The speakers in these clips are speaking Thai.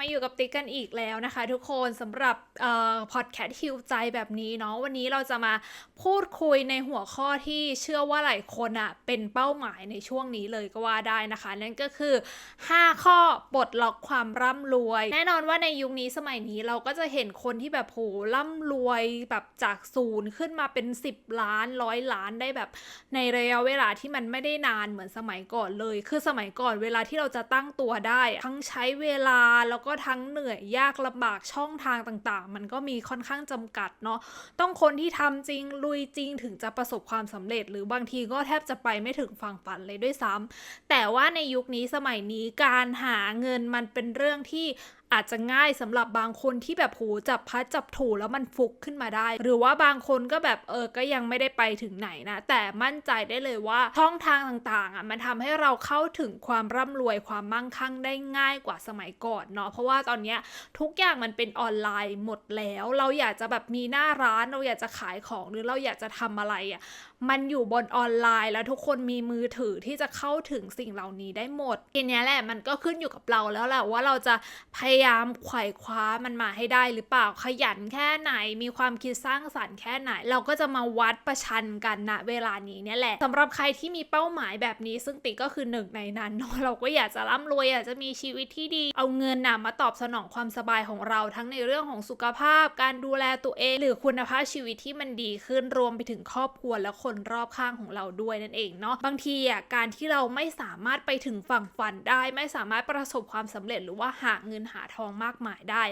มาอยู่กับติ๊กกันอีกแล้วนะคะ ทุกคนสำหรับอพอดแคสต์ฮิวใจแบบนี้เนาะวันนี้เราจะมาพูดคุยในหัวข้อที่เชื่อว่าหลายคนอะเป็นเป้าหมายในช่วงนี้เลยก็ว่าได้นะคะ นั่นก็คือ 5 ข้อปลดล็อกความร่ำรวย แน่นอนว่าในยุคนี้สมัยนี้เราก็จะเห็นคนที่แบบโหร่ำรวยแบบจากศูนย์ขึ้นมาเป็น 10 ล้านร้อยล้านได้แบบในระยะเวลาที่มันไม่ได้นานเหมือนสมัยก่อนเลย คือสมัยก่อนเวลาที่เราจะตั้งตัวได้ ทั้งใช้เวลาแล้วแล้วก็ทั้งเหนื่อยยากลำบากช่องทางต่างๆ มันก็มีค่อนข้างจำกัดเนาะต้องคนที่ทำจริงลุยจริงถึงจะประสบความสำเร็จ หรือบางทีก็แทบจะไปไม่ถึงฝั่งฝันเลยด้วยซ้ำแต่ว่าในยุคนี้สมัยนี้การหาเงินมันเป็นเรื่องที่ อาจจะง่ายสำหรับบางคนที่แบบโหจับพัดจับถูแล้วมันฟุกขึ้นมาได้ หรือว่าบางคนก็แบบเออก็ยังไม่ได้ไปถึงไหนนะ แต่มั่นใจได้เลยว่าช่องทางต่างๆอะมันทำให้เราเข้าถึงความร่ำรวยความมั่งคั่งได้ง่ายกว่าสมัยก่อนเนาะเพราะว่าตอนเนี้ยทุกอย่างมันเป็นออนไลน์หมดแล้ว เราอยากจะแบบมีหน้าร้านเราอยากจะขายของหรือเราอยากจะทำอะไรอะมันอยู่บนออนไลน์แล้วทุกคนมีมือถือที่จะเข้าถึงสิ่งเหล่านี้ได้หมดทีเนี้ยแหละมันก็ขึ้นอยู่กับเราแล้วแหละว่าเราจะพยายามไขว่คว้ามันมาให้ได้หรือเปล่าขยันแค่ไหน มีความคิดสร้างสรรค์แค่ไหน เราก็จะมาวัดประชันกันณเวลานี้เนี่ยแหละสำหรับใครที่มีเป้าหมายแบบนี้ ซึ่งติก็คือหนึ่งในนั้นเนาะเราก็อยากจะร่ำรวยอยากจะมีชีวิตที่ดี เอาเงินน่ะมาตอบสนองความสบายของเราทั้งในเรื่องของสุขภาพ การดูแลตัวเอง หรือคุณภาพชีวิตที่มันดีขึ้นรวมไปถึงครอบครัวและคนรอบข้างของเราด้วยนั่นเองเนาะบางทีอะการที่เราไม่สามารถไปถึงฝั่งฝันได้ ไม่สามารถประสบความสำเร็จหรือว่าหาเงินหาทองมากมายได้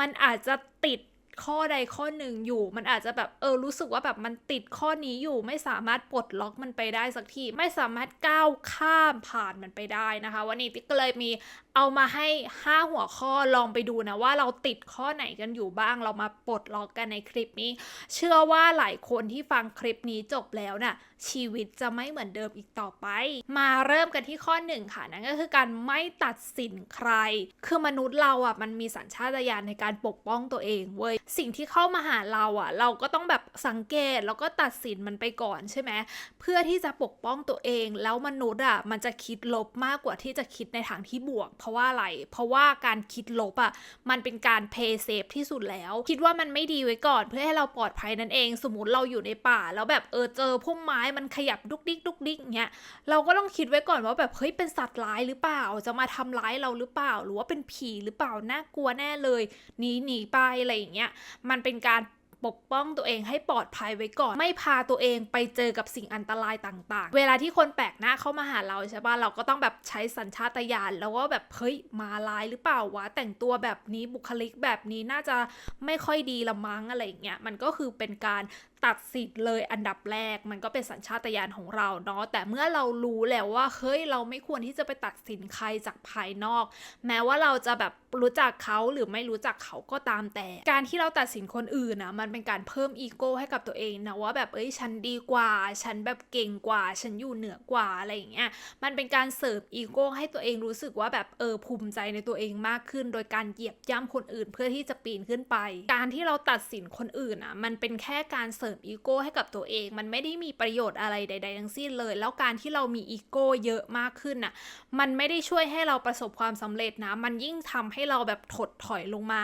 มันอาจจะติดข้อใดข้อหนึ่งอยู่ มันอาจจะแบบเออรู้สึกว่าแบบมันติดข้อนี้อยู่ ไม่สามารถปลดล็อกมันไปได้สักที ไม่สามารถก้าวข้ามผ่านมันไปได้นะคะ วันนี้ติ๊กก็เลยมี เอามาให้ 5 หัวข้อลองไปดูนะว่าเราติดข้อไหนกันอยู่บ้าง เรามาปลดล็อกกันในคลิปนี้ เชื่อว่าหลายคนที่ฟังคลิปนี้จบแล้วน่ะชีวิตจะไม่เหมือนเดิมอีกต่อไป มาเริ่มกันที่ข้อหนึ่งค่ะนั่นก็คือการไม่ตัดสินใคร คือมนุษย์เราอะมันมีสัญชาตญาณในการปกป้องตัวเองเว้ยสิ่งที่เข้ามาหาเราอะ เราก็ต้องแบบสังเกตแล้วก็ตัดสินมันไปก่อนใช่ไหมเพื่อที่จะปกป้องตัวเองแล้วมนุษย์อะมันจะคิดลบมากกว่าที่จะคิดในทางที่บวกเพราะว่าอะไร เพราะว่าการคิดลบอะ มันเป็นการเพย์เซฟที่สุดแล้ว คิดว่ามันไม่ดีไว้ก่อน เพื่อให้เราปลอดภัยนั่นเอง สมมติเราอยู่ในป่า แล้วแบบเออเจอพุ่มไม้มันขยับดุกดิกดุกดิกเงี้ย เราก็ต้องคิดไว้ก่อนว่าแบบเฮ้ยเป็นสัตว์ร้ายหรือเปล่า จะมาทำร้ายเราหรือเปล่า หรือว่าเป็นผีหรือเปล่า น่ากลัวแน่เลย หนีหนีไปอะไรอย่างเงี้ย มันเป็นการ ปกป้องตัวเองให้ปลอดภัยไว้ก่อน ไม่พาตัวเองไปเจอกับสิ่งอันตรายต่าง ๆ เวลาที่คนแปลกหน้าเข้ามาหาเราใช่ปะเราก็ต้องแบบใช้สัญชาตญาณแล้วก็แบบเฮ้ยมาลายหรือเปล่าวะแต่งตัวแบบนี้บุคลิกแบบนี้น่าจะไม่ค่อยดีละมั้งอะไรอย่างเงี้ยมันก็คือเป็นการ ตัดสิทธิ์เลยอันดับแรกมันก็เป็นสัญชาตญาณของเราเนาะแต่เมื่อเรารู้แล้วว่าเฮ้ยเราไม่ควรที่จะไปตัดสินใครจากภายนอก แม้ว่าเราจะแบบรู้จักเขาหรือไม่รู้จักเขาก็ตามแต่ การที่เราตัดสินคนอื่นนะมันเป็นการเพิ่มอีโก้ให้กับตัวเองนะว่าแบบเอ้ยฉันดีกว่า ฉันแบบเก่งกว่า ฉันอยู่เหนือกว่าอะไรอย่างเงี้ยมันเป็นการเสริมอีโก้ให้ตัวเองรู้สึกว่าแบบเออภูมิใจในตัวเองมากขึ้น โดยการเหยียบย่ำคนอื่นเพื่อที่จะปีนขึ้นไป การที่เราตัดสินคนอื่นอะมันเป็นแค่การเสริมอีโก้ให้กับตัวเอง มันไม่ได้มีประโยชน์อะไรใด ๆ ทั้งสิ้นเลย แล้วการที่เรามีอีโก้เยอะมากขึ้นอะ มันไม่ได้ช่วยให้เราประสบความสำเร็จนะ มันยิ่งทำให้เราแบบถดถอยลงมา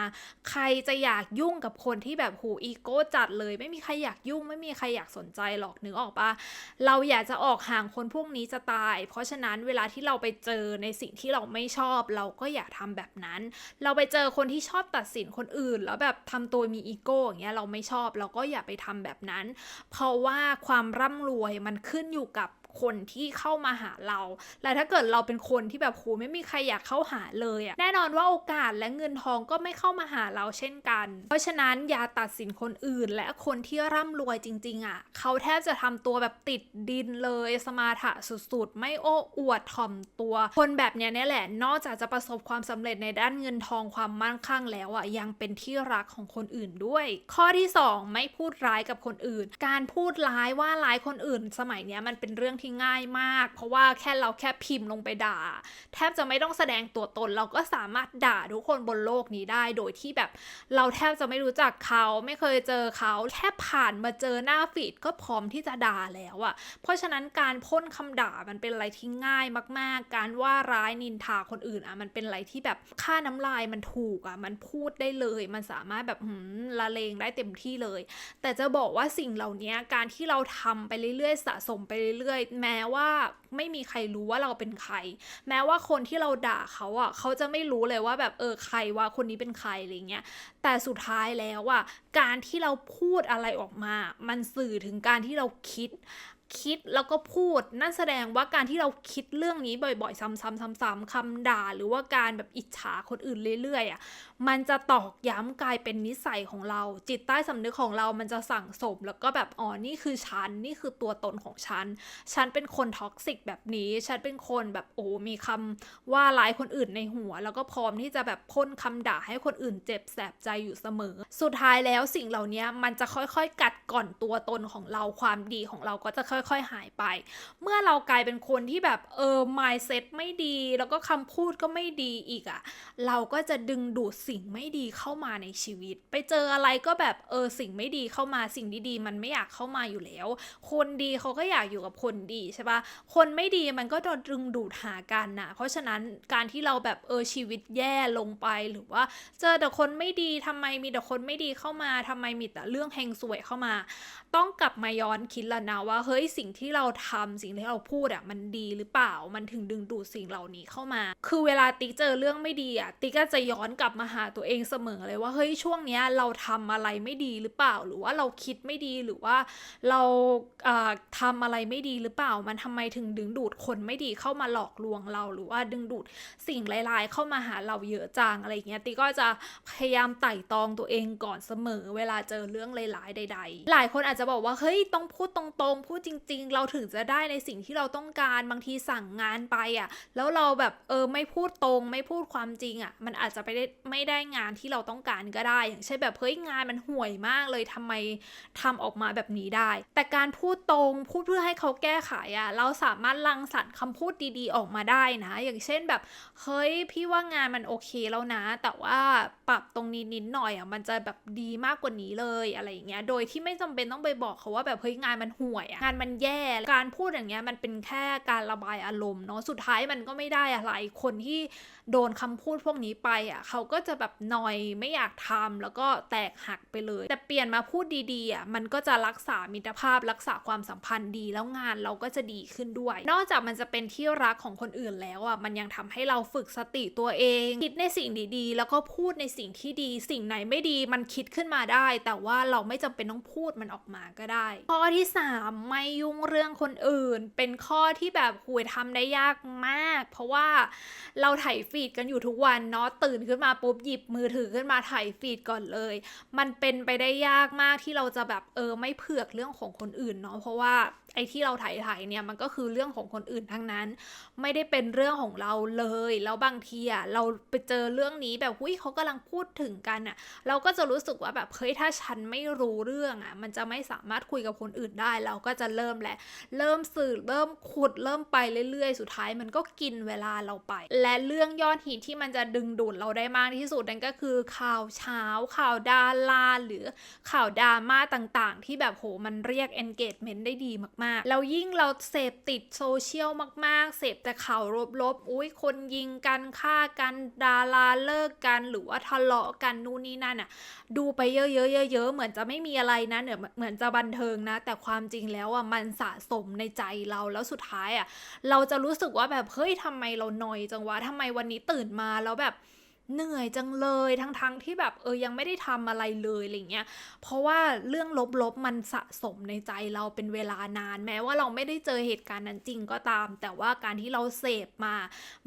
ใครจะอยากยุ่งกับคนที่แบบหูอีโก้จัดเลย ไม่มีใครอยากยุ่ง ไม่มีใครอยากสนใจหรอกนึกออกปะเราอยากจะออกห่างคนพวกนี้จะตาย เพราะฉะนั้นเวลาที่เราไปเจอในสิ่งที่เราไม่ชอบ เราก็อย่าทำแบบนั้น เราไปเจอคนที่ชอบตัดสินคนอื่น แล้วแบบทำตัวมีอีโก้อย่างเงี้ยเราไม่ชอบเราก็อย่าไปทำแบบนั้น เพราะว่าความร่ำรวยมันขึ้นอยู่กับ คนที่เข้ามาหาเรา และถ้าเกิดเราเป็นคนที่แบบโหไม่มีใครอยากเข้าหาเลยอะแน่นอนว่าโอกาสและเงินทองก็ไม่เข้ามาหาเราเช่นกัน เพราะฉะนั้นอย่าตัดสินคนอื่น และคนที่ร่ำรวยจริง ๆอะเขาแทบจะทำตัวแบบติดดินเลยสมาถะสุดๆ ไม่โอ้อวดถ่อมตัว คนแบบเนี้ยนี่แหละ นอกจากจะประสบความสำเร็จในด้านเงินทองความมั่งคั่งแล้วอะยังเป็นที่รักของคนอื่นด้วย ข้อที่สองไม่พูดร้ายกับคนอื่น การพูดร้ายว่าร้ายคนอื่น สมัยเนี้ยมันเป็นเรื่องที่ง่ายมาก เพราะว่าแค่เราแค่พิมพ์ลงไปด่า แทบจะไม่ต้องแสดงตัวตน เราก็สามารถด่าทุกคนบนโลกนี้ได้ โดยที่แบบ เราแทบจะไม่รู้จักเขา ไม่เคยเจอเขา แค่ผ่านมาเจอหน้าฟีดก็พร้อมที่จะด่าแล้วอะเพราะฉะนั้นการพ่นคำด่ามันเป็นอะไรที่ง่ายมาก ๆ การว่าร้ายนินทาคนอื่นอะมันเป็นอะไรที่แบบค่าน้ำลายมันถูกอะมันพูดได้เลย มันสามารถแบบหืมละเลงได้เต็มที่เลย แต่จะบอกว่าสิ่งเหล่านี้การที่เราทำไปเรื่อยๆ สะสมไปเรื่อยๆแม้ว่าไม่มีใครรู้ว่าเราเป็นใคร แม้ว่าคนที่เราด่าเขาอะเขาจะไม่รู้เลยว่าแบบเออใครว่าคนนี้เป็นใครอะไรเงี้ยแต่สุดท้ายแล้วอะการที่เราพูดอะไรออกมา มันสื่อถึงการที่เราคิดคิดแล้วก็พูดนั่นแสดงว่าการที่เราคิดเรื่องนี้บ่อยๆ ซ้ำๆๆๆคำด่า หรือว่าการแบบอิจฉาคนอื่นเรื่อยๆอะ มันจะตอกย้ำกลายเป็นนิสัยของเรา จิตใต้สำนึกของเรามันจะสั่งสม แล้วก็แบบอ๋อนี่คือฉัน นี่คือตัวตนของฉัน ฉันเป็นคนท็อกซิกแบบนี้ ฉันเป็นคนแบบโอ้มีคำว่าร้ายคนอื่นในหัว แล้วก็พร้อมที่จะแบบพ่นคำด่าให้คนอื่นเจ็บแสบใจอยู่เสมอ สุดท้ายแล้วสิ่งเหล่านี้มันจะค่อยๆ กัดก่อนตัวตนของเราความดีของเราก็จะค่อย ๆ หายไป เมื่อเรากลายเป็นคนที่แบบเออ mindset ไม่ดี แล้วก็คำพูดก็ไม่ดีอีกอะ่ะ เราก็จะดึงดูดสิ่งไม่ดีเข้ามาในชีวิต ไปเจออะไรก็แบบเออสิ่งไม่ดีเข้ามาสิ่งดีๆ มันไม่อยากเข้ามาอยู่แล้ว คนดีเขาก็อยากอยู่กับคนดีใช่ปะคนไม่ดีมันก็โดนดึงดูดหากันนะเพราะฉะนั้นการที่เราแบบเออชีวิตแย่ลงไปหรือว่า เจอแต่คนไม่ดีทำไมมีแต่คนไม่ดีเข้ามาทำไมมีแต่เรื่องเฮงสวยเข้ามา ต้องกลับมาย้อนคิดแล้วนะว่าเฮ้ยสิ่งที่เราทำสิ่งที่เราพูดอะมันดีหรือเปล่ามันถึงดึงดูดสิ่งเหล่านี้เข้ามา คือเวลาติ๊กเจอเรื่องไม่ดีอะติ๊กก็จะย้อนกลับมาหาตัวเองเสมอเลยว่าเฮ้ยช่วงเนี้ยเราทำอะไรไม่ดีหรือเปล่า หรือว่าเราคิดไม่ดีหรือว่าเราเอ่อทำอะไรไม่ดีหรือเปล่า มันทำไมถึงดึงดูดคนไม่ดีเข้ามาหลอกลวงเรา หรือว่าดึงดูดสิ่งร้ายๆ เข้ามาหาเราเยอะจังอะไรอย่างเงี้ยติก็จะพยายามไต่ตองตัวเองก่อนเสมอ เวลาเจอเรื่องร้ายๆใด ๆ หลายคนอาจจะบอกว่าเฮ้ยต้องพูดตรงๆ พูดจริง ๆ เราถึงจะได้ในสิ่งที่เราต้องการบางทีสั่งงานไปอะแล้วเราแบบเออไม่พูดตรงไม่พูดความจริงอะมันอาจจะไปได้ไม่ได้งานที่เราต้องการก็ได้ อย่างเช่นแบบเฮ้ยงานมันห่วยมากเลยทำไมทำออกมาแบบนี้ได้ แต่การพูดตรงพูดเพื่อให้เขาแก้ไขอะเราสามารถรังสรรค์คำพูดดีๆออกมาได้นะ อย่างเช่นแบบเฮ้ยพี่ว่างานมันโอเคแล้วนะ แต่ว่าปรับตรงนี้นิดหน่อยอะมันจะแบบดีมากกว่านี้เลยอะไรอย่างเงี้ยโดยที่ไม่จำเป็นต้องไปบอกเขาว่าแบบเฮ้ยงานมันห่วยอะงานมันแย่การพูดอย่างเงี้ยมันเป็นแค่การระบายอารมณ์เนาะสุดท้ายมันก็ไม่ได้อะไรคนที่โดนคำพูดพวกนี้ไปอะเขาก็จะแบบนอยไม่อยากทำแล้วก็แตกหักไปเลย แต่เปลี่ยนมาพูดดีๆอะมันก็จะรักษามิตรภาพรักษาความสัมพันธ์ดีแล้วงานเราก็จะดีขึ้นด้วย นอกจากมันจะเป็นที่รักของคนอื่นแล้วอะมันยังทำให้เราฝึกสติตัวเอง คิดในสิ่งดีๆ แล้วก็พูดในสิ่งที่ดี สิ่งไหนไม่ดีมันคิดขึ้นมาได้ แต่ว่าเราไม่จำเป็นต้องพูดมันออกมาก็ได้ ข้อที่ 3 ไม่ยุ่งเรื่องคนอื่น เป็นข้อที่แบบหุยทำได้ยากมาก เพราะว่าเราถ่ายฟีดกันอยู่ทุกวันเนาะตื่นขึ้นมาปุ๊บหยิบมือถือขึ้นมาถ่ายฟีดก่อนเลย มันเป็นไปได้ยากมากที่เราจะแบบเออไม่เผือกเรื่องของคนอื่นเนาะเพราะว่าไอ้ที่เราถ่ายถ่ายเนี่ยมันก็คือเรื่องของคนอื่นทั้งนั้น ไม่ได้เป็นเรื่องของเราเลย แล้วบางทีอะเราไปเจอเรื่องนี้แบบหุ้ยเขากำลังพูดถึงกันอะเราก็จะรู้สึกว่าแบบเฮ้ยถ้าฉันไม่รู้เรื่องอะมันจะไม่สามารถคุยกับคนอื่นได้ เราก็จะเริ่มแหละ เริ่มสืบเริ่มขุดเริ่มไปเรื่อยๆ สุดท้ายมันก็กินเวลาเราไป และเรื่องยอดฮิตที่มันจะดึงดูดเราได้มากที่สุดนั่นก็คือข่าวเช้า ข่าวดาราหรือข่าวดราม่าต่างๆ ที่แบบโหมันเรียก engagement ได้ดีมากๆ แล้วยิ่งเราเสพติดโซเชียลมากๆ เสพแต่ข่าวลบๆ อุ้ยคนยิงกันฆ่ากันดาราเลิกกัน หรือว่าทะเลาะกันนู่นนี่นั่นอะดูไปเยอะๆเยอะๆเหมือนจะไม่มีอะไรนะเนี่ยเหมือนจะบันเทิงนะ แต่ความจริงแล้วอะมันสะสมในใจเราแล้วสุดท้ายอะเราจะรู้สึกว่าแบบเฮ้ยทำไมเราหนอยจังวะทำไมวันนี้ตื่นมาแล้วแบบ เหนื่อยจังเลยทั้งๆทที่แบบเออยังไม่ได้ทำอะไรเลยอะไรเงี้ยเพราะว่าเรื่องลบๆมันสะสมในใจเราเป็นเวลานาน แม้ว่าเราไม่ได้เจอเหตุการณ์นั้นจริงก็ตาม แต่ว่าการที่เราเสพมา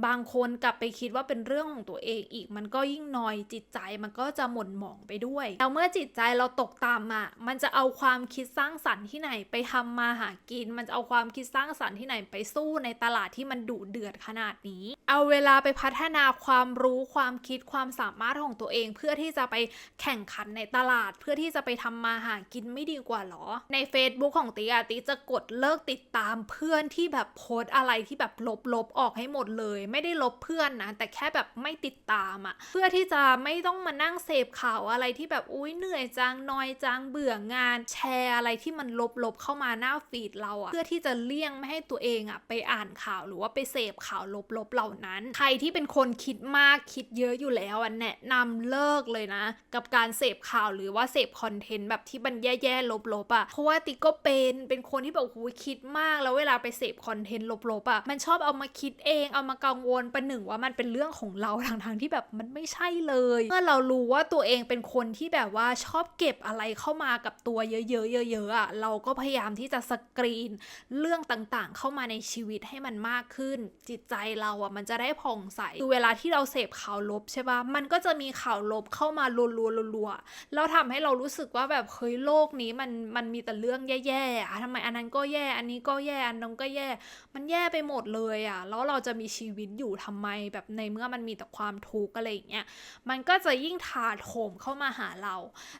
บางคนกลับไปคิดว่าเป็นเรื่องของตัวเองอีก มันก็ยิ่งนอยจิตใจมันก็จะหม่นหมองไปด้วยแล้วเมื่อจิตใจเราตกต่ำอะมันจะเอาความคิดสร้างสรรค์ที่ไหนไปทำมาหากิน มันจะเอาความคิดสร้างสรรค์ที่ไหนไปสู้ในตลาดที่มันดุเดือดขนาดนี้ เอาเวลาไปพัฒนาความรู้ความคิดคิดความสามารถของตัวเอง เพื่อที่จะไปแข่งขันในตลาด เพื่อที่จะไปทำมาหากินไม่ดีกว่าหรอ ใน Facebook ของติ๊กอะติ๊กจะกดเลิกติดตามเพื่อนที่แบบโพสอะไรที่แบบลบๆออกให้หมดเลย ไม่ได้ลบเพื่อนนะแต่แค่แบบไม่ติดตามอะเพื่อที่จะไม่ต้องมานั่งเสพข่าวอะไรที่แบบอุ้ยเหนื่อยจังนอยจังเบื่องาน แชร์อะไรที่มันลบๆเข้ามาหน้าฟีดเราอะเพื่อที่จะเลี่ยงไม่ให้ตัวเองอะไปอ่านข่าวหรือว่าไปเสพข่าวลบๆเหล่านั้น ใครที่เป็นคนคิดมากคิดเยอะอยู่แล้วอะแนะนำเลิกเลยนะ กับการเสพข่าวหรือว่าเสพคอนเทนต์แบบที่มันแย่ๆลบๆอะเพราะว่าติ๊กก็เป็นเป็นคนที่แบบหูยคิดมากแล้วเวลาไปเสพคอนเทนต์ลบๆอะมันชอบเอามาคิดเองเอามากังวลประหนึ่งว่ามันเป็นเรื่องของเราทั้งๆที่แบบมันไม่ใช่เลยเมื่อเรารู้ว่าตัวเองเป็นคนที่แบบว่าชอบเก็บอะไรเข้ามากับตัวเยอะๆเยอะๆอะเราก็พยายามที่จะสกรีนเรื่องต่างๆ เข้ามาในชีวิตให้มันมากขึ้น จิตใจเราอะมันจะได้ผ่องใสคือเวลาที่เราเสพข่าวลบใช่ปะมันก็จะมีข่าวลบเข้ามารัวๆรัวๆแล้วทำให้เรารู้สึกว่าแบบเฮ้ยโลกนี้มันมันมีแต่เรื่องแย่ๆอะทำไมอันนั้นก็แย่ อันนี้ก็แย่อันนั้นก็แย่ มันแย่ไปหมดเลยอะแล้วเราจะมีชีวิตอยู่ทำไมแบบในเมื่อมันมีแต่ความทุกข์อะไรอย่างเงี้ยมันก็จะยิ่งถาโถมเข้ามาหาเรา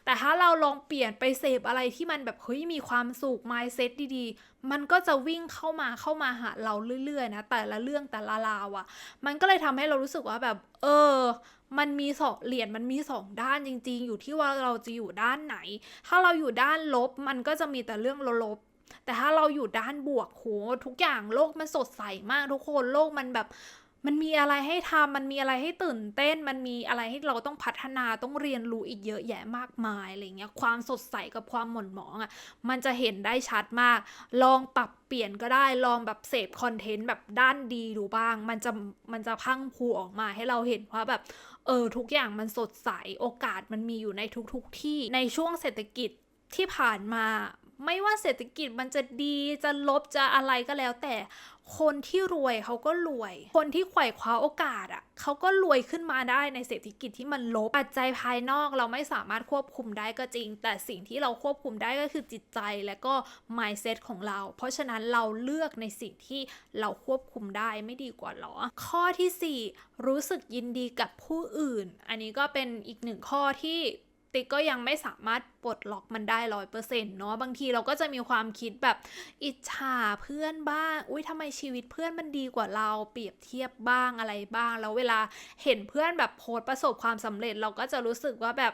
แต่ถ้าเราลองเปลี่ยนไปเสพอะไรที่มันแบบเฮ้ยมีความสุข mindset ดีๆ มันก็จะวิ่งเข้ามาเข้ามาหาเราเรื่อยๆนะแต่ละเรื่องแต่ละราวอะ่ะ มันก็เลยทำให้เรารู้สึกว่าแบบ เออ มันมีสองเหรียญมันมีสองด้านจริง ๆ อยู่ที่ว่าเราจะอยู่ด้านไหน ถ้าเราอยู่ด้านลบมันก็จะมีแต่เรื่องลบแต่ถ้าเราอยู่ด้านบวกโหทุกอย่างโลกมันสดใสมากทุกคนโลกมันแบบ มันมีอะไรให้ทำมันมีอะไรให้ตื่นเต้น มันมีอะไรให้เราต้องพัฒนาต้องเรียนรู้อีกเยอะแยะมากมายอะไรเงี้ย ความสดใสกับความหม่นหมองอะ่ะ มันจะเห็นได้ชัดมาก ลองปรับเปลี่ยนก็ได้ ลองแบบเสพคอนเทนต์แบบด้านดีดูบ้าง มันจะมันจะพังพูออกมาให้เราเห็นว่าแบบ เออทุกอย่างมันสดใส โอกาสมันมีอยู่ในทุกๆทที่ ในช่วงเศรษฐกิจที่ผ่านมา ไม่ว่าเศรษฐกิจมันจะดีจะลบจะอะไรก็แล้ว แต่คนที่รวยเขาก็รวย คนที่ไขว่คว้าโอกาสอะเขาก็รวยขึ้นมาได้ในเศรษฐกิจที่มันลบปัจจัยภายนอกเราไม่สามารถควบคุมได้ก็จริง แต่สิ่งที่เราควบคุมได้ก็คือจิตใจและก็ mindset ของเรา เพราะฉะนั้นเราเลือกในสิ่งที่เราควบคุมได้ไม่ดีกว่าหรอ ข้อที่ 4 รู้สึกยินดีกับผู้อื่น อันนี้ก็เป็นอีกหนึ่งข้อที่ ติ๊กก็ยังไม่สามารถปลดล็อกมันได้ร้อยเปอร์เซ็นต์เนาะบางทีเราก็จะมีความคิดแบบอิจฉาเพื่อนบ้าง อุ้ยทำไมชีวิตเพื่อนมันดีกว่าเราเปรียบเทียบบ้างอะไรบ้าง แล้วเวลาเห็นเพื่อนแบบโพสต์ประสบความสำเร็จเราก็จะรู้สึกว่าแบบ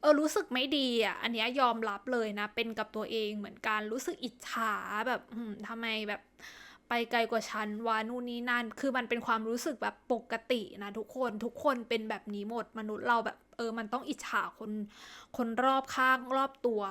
เออรู้สึกไม่ดีอะ อันเนี้ยยอมรับเลยนะ เป็นกับตัวเองเหมือนกันรู้สึกอิจฉาแบบทำไมแบบ ไปไกลกว่าฉันวานู่นนี่นั่น คือมันเป็นความรู้สึกแบบปกตินะทุกคนทุกคนเป็นแบบนี้หมดมนุษย์เราแบบเออมันต้องอิจฉาคนคนรอบข้างรอบตัว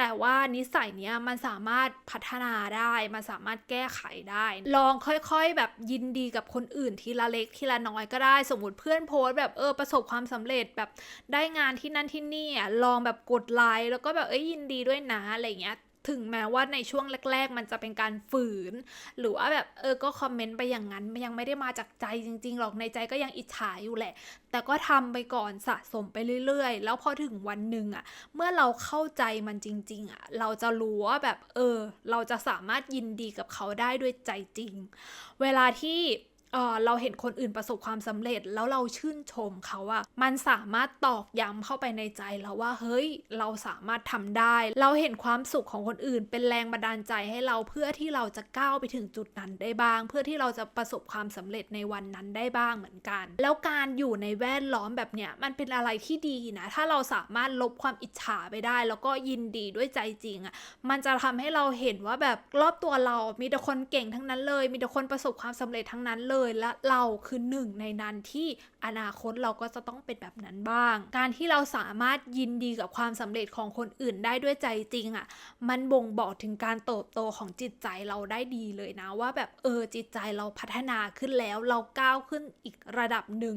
แต่ว่านิสัยเนี้ยมันสามารถพัฒนาได้ มันสามารถแก้ไขได้ ลองค่อยๆแบบยินดีกับคนอื่นทีละเล็กทีละน้อยก็ได้ สมมติเพื่อนโพสแบบเออประสบความสำเร็จแบบได้งานที่นั่นที่นี่อะลองแบบกดไลค์แล้วก็แบบเอ้ยยินดีด้วยนะอะไรเงี้ย ถึงแม้ว่าในช่วงแรก ๆ มันจะเป็นการฝืน หรือว่าแบบเออก็คอมเมนต์ไปอย่างนั้นมันยังไม่ได้มาจากใจจริงๆหรอกในใจก็ยังอิจฉาอยู่แหละ แต่ก็ทำไปก่อนสะสมไปเรื่อย ๆ แล้วพอถึงวันหนึ่งอะเมื่อเราเข้าใจมันจริง ๆอะเราจะรู้ว่าแบบเออ เราจะสามารถยินดีกับเขาได้ด้วยใจจริง เวลาที่ เออเราเห็นคนอื่นประสบความสำเร็จแล้วเราชื่นชมเขาอะมันสามารถตอกย้ำเข้าไปในใจเราว่าเฮ้ย เราสามารถทำได้ เราเห็นความสุขของคนอื่น เป็นแรงบันดาลใจให้เราเพื่อที่เราจะก้าวไปถึงจุดนั้นได้บ้าง เพื่อที่เราจะประสบความสำเร็จในวันนั้นได้บ้างเหมือนกัน แล้วการอยู่ในแวดล้อมแบบเนี้ยมันเป็นอะไรที่ดีนะ ถ้าเราสามารถลบความอิจฉาไปได้ แล้วก็ยินดีด้วยใจจริงอะมันจะทำให้เราเห็นว่าแบบรอบตัวเรา มีแต่คนเก่งทั้งนั้นเลย มีแต่คนประสบความสำเร็จทั้งนั้นเลยและเราคือหนึ่งในนั้นที่อนาคตเราก็จะต้องเป็นแบบนั้นบ้าง การที่เราสามารถยินดีกับความสำเร็จของคนอื่นได้ด้วยใจจริงอะ่ะ มันบ่งบอกถึงการเติบโตของจิตใจเราได้ดีเลยนะ ว่าแบบเออจิตใจเราพัฒนาขึ้นแล้วเราก้าวขึ้นอีกระดับหนึ่ง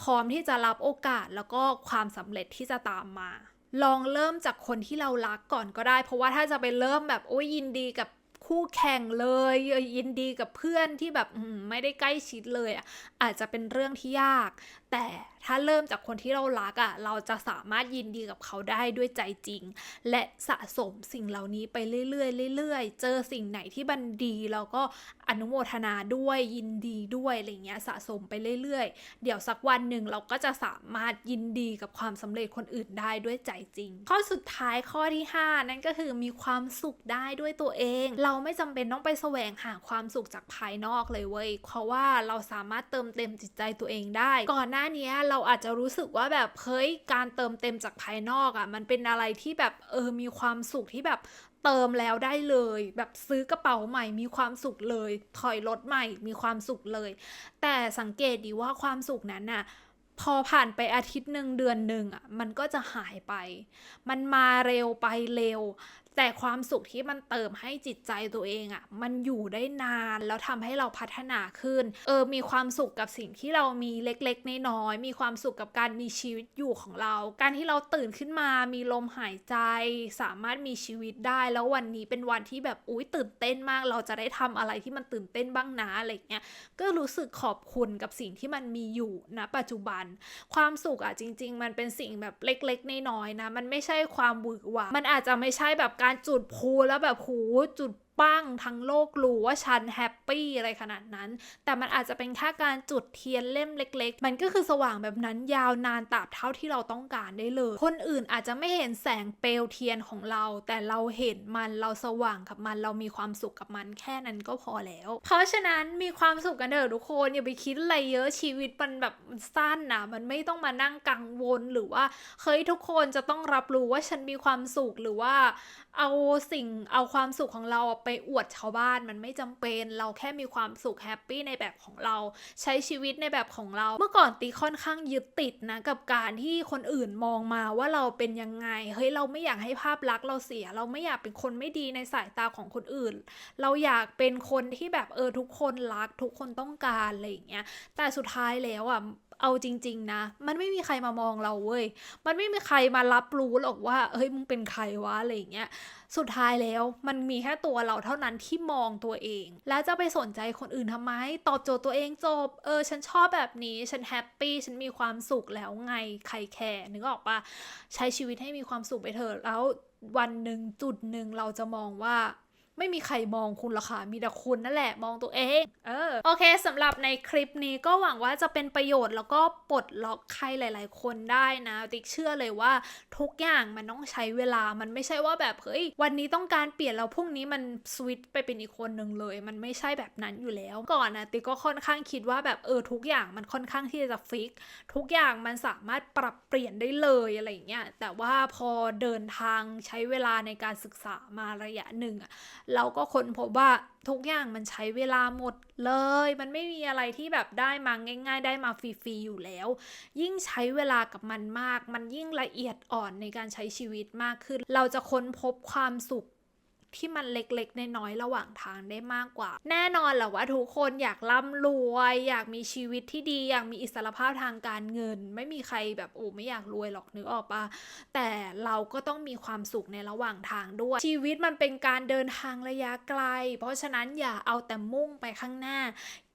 พร้อมที่จะรับโอกาสแล้วก็ความสำเร็จที่จะตามมาลองเริ่มจากคนที่เรารักก่อนก็ได้ เพราะว่าถ้าจะไปเริ่มแบบโอ้ยยินดีกับ คู่แข่งเลยยินดีกับเพื่อนที่แบบไม่ได้ใกล้ชิดเลยอะอาจจะเป็นเรื่องที่ยากแต่ถ้าเริ่มจากคนที่เรารักอะ่ะ เราจะสามารถยินดีกับเขาได้ด้วยใจจริง และสะสมสิ่งเหล่านี้ไปเรื่อยๆเรื่อยๆ เจอสิ่งไหนที่บันดีเราก็อนุโมทนาด้วยยินดีด้วยอะไรเงี้ยสะสมไปเรื่อยๆ เดี๋ยวสักวันหนึ่งเราก็จะสามารถยินดีกับความสำเร็จคนอื่นได้ด้วยใจจริง ข้อสุดท้ายข้อที่ 5 นั่นก็คือมีความสุขได้ด้วยตัวเอง เราไม่จำเป็นต้องไปแสวงหาความสุขจากภายนอกเลยเว้ยเพราะว่าเราสามารถเติมเต็มจิตใจตัวเองได้ก่อนหน้านี้เราอาจจะรู้สึกว่าแบบเฮ้ยการเติมเต็มจากภายนอกอะ่ะ มันเป็นอะไรที่แบบเออมีความสุขที่แบบเติมแล้วได้เลย แบบซื้อกระเป๋าใหม่มีความสุขเลย ถอยรถใหม่มีความสุขเลย แต่สังเกตดีว่าความสุขนั้นน่ะพอผ่านไปอาทิตย์หนึ่งเดือนหนึ่งอะมันก็จะหายไป มันมาเร็วไปเร็ว แต่ความสุขที่มันเติมให้จิตใจตัวเองอะ่ะ มันอยู่ได้นานแล้วทำให้เราพัฒนาขึ้น เออ มีความสุขกับสิ่งที่เรามีเล็กๆน้อยๆมีความสุขกับการมีชีวิตอยู่ของเรา การที่เราตื่นขึ้นมามีลมหายใจ สามารถมีชีวิตได้ แล้ววันนี้เป็นวันที่แบบอุ้ยตื่นเต้นมาก เราจะได้ทำอะไรที่มันตื่นเต้นบ้างนะอะไรเงี้ยก็รู้สึกขอบคุณกับสิ่งที่มันมีอยู่ณปัจจุบัน ความสุขอะจริง ๆ มันเป็นสิ่งแบบเล็กๆน้อยๆนะ มันไม่ใช่ความหวือหวามันอาจจะไม่ใช่แบบการจุดพูแล้วแบบหูจุด ปั้งทั้งโลกรู้ว่าฉันแฮปปี้อะไรขนาดนั้น แต่มันอาจจะเป็นแค่การจุดเทียนเล่มเล็ก ๆ มันก็คือสว่างแบบนั้นยาวนานตราบเท่าที่เราต้องการได้เลย คนอื่นอาจจะไม่เห็นแสงเปลวเทียนของเรา แต่เราเห็นมันเราสว่างกับมันเรามีความสุขกับมันแค่นั้นก็พอแล้ว เพราะฉะนั้นมีความสุขกันเถอะทุกคนอย่าไปคิดอะไรเยอะชีวิตมันแบบมันสั้นนะมันไม่ต้องมานั่งกังวลหรือว่าเฮ้ยทุกคนจะต้องรับรู้ว่าฉันมีความสุขหรือว่า เอาสิ่งเอาความสุขของเราไปไปอวดชาวบ้านมันไม่จำเป็นเราแค่มีความสุขแฮปปี้ในแบบของเรา ใช้ชีวิตในแบบของเรา เมื่อก่อนตีค่อนข้างยึดติดนะกับการที่คนอื่นมองมาว่าเราเป็นยังไงเฮ้ยเราไม่อยากให้ภาพลักษณ์เราเสีย เราไม่อยากเป็นคนไม่ดีในสายตาของคนอื่น เราอยากเป็นคนที่แบบเออทุกคนรักทุกคนต้องการอะไรอย่างเงี้ยแต่สุดท้ายแล้วอะ เอาจริง ๆ นะ มันไม่มีใครมามองเราเว้ย มันไม่มีใครมารับรู้หรอกว่าเฮ้ยมึงเป็นใครวะอะไรเงี้ย สุดท้ายแล้วมันมีแค่ตัวเราเท่านั้นที่มองตัวเอง แล้วจะไปสนใจคนอื่นทำไม ตอบโจทย์ตัวเองจบ เออ ฉันชอบแบบนี้ ฉันแฮปปี้ ฉันมีความสุขแล้วไง ใครแคร์นึกออกปะใช้ชีวิตให้มีความสุขไปเถอะ แล้ววันหนึ่งจุดหนึ่งเราจะมองว่า ไม่มีใครมองคุณหรอกค่ะ มีแต่คุณนั่นแหละมองตัวเอง เออ โอเคสำหรับในคลิปนี้ก็หวังว่าจะเป็นประโยชน์แล้วก็ปลดล็อกใครหลาย ๆ คนได้นะ ติ๊กเชื่อเลยว่าทุกอย่างมันต้องใช้เวลา มันไม่ใช่ว่าแบบเฮ้ยวันนี้ต้องการเปลี่ยนแล้วพรุ่งนี้มันสวิตช์ไปเป็นอีกคนหนึ่งเลย มันไม่ใช่แบบนั้นอยู่แล้ว ก่อนนะติ๊กก็ค่อนข้างคิดว่าแบบเออทุกอย่างมันค่อนข้างที่จะฟิก ทุกอย่างมันสามารถปรับเปลี่ยนได้เลยอะไรอย่างเงี้ย แต่ว่าพอเดินทางใช้เวลาในการศึกษามาระยะหนึ่งอะเราก็ค้นพบว่าทุกอย่างมันใช้เวลาหมดเลย มันไม่มีอะไรที่แบบได้มาง่าย ๆ ได้มาฟรีๆอยู่แล้ว ยิ่งใช้เวลากับมันมาก มันยิ่งละเอียดอ่อนในการใช้ชีวิตมากขึ้น เราจะค้นพบความสุข ที่มันเล็กๆน้อยๆระหว่างทางได้มากกว่า แน่นอนแหละว่าทุกคนอยากร่ำรวย อยากมีชีวิตที่ดี อยากมีอิสรภาพทางการเงิน ไม่มีใครแบบโอ้ไม่อยากรวยหรอกนึกออกปะแต่เราก็ต้องมีความสุขในระหว่างทางด้วย ชีวิตมันเป็นการเดินทางระยะไกล เพราะฉะนั้นอย่าเอาแต่มุ่งไปข้างหน้า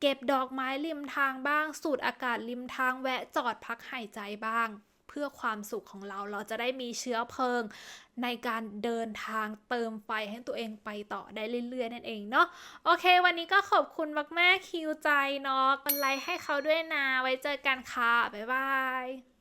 เก็บดอกไม้ริมทางบ้าง สูดอากาศริมทางแวะจอดพักหายใจบ้าง พื่อความสุขของเรา เราจะได้มีเชื้อเพลิง ในการเดินทางเติมไฟให้ตัวเองไปต่อได้เรื่อยๆนั่นเองเนาะโอเค วันนี้ก็ขอบคุณมากๆคิวใจเนาะกดไลค์ให้เขาด้วยนะไว้เจอกันค่ะบ๊ายบาย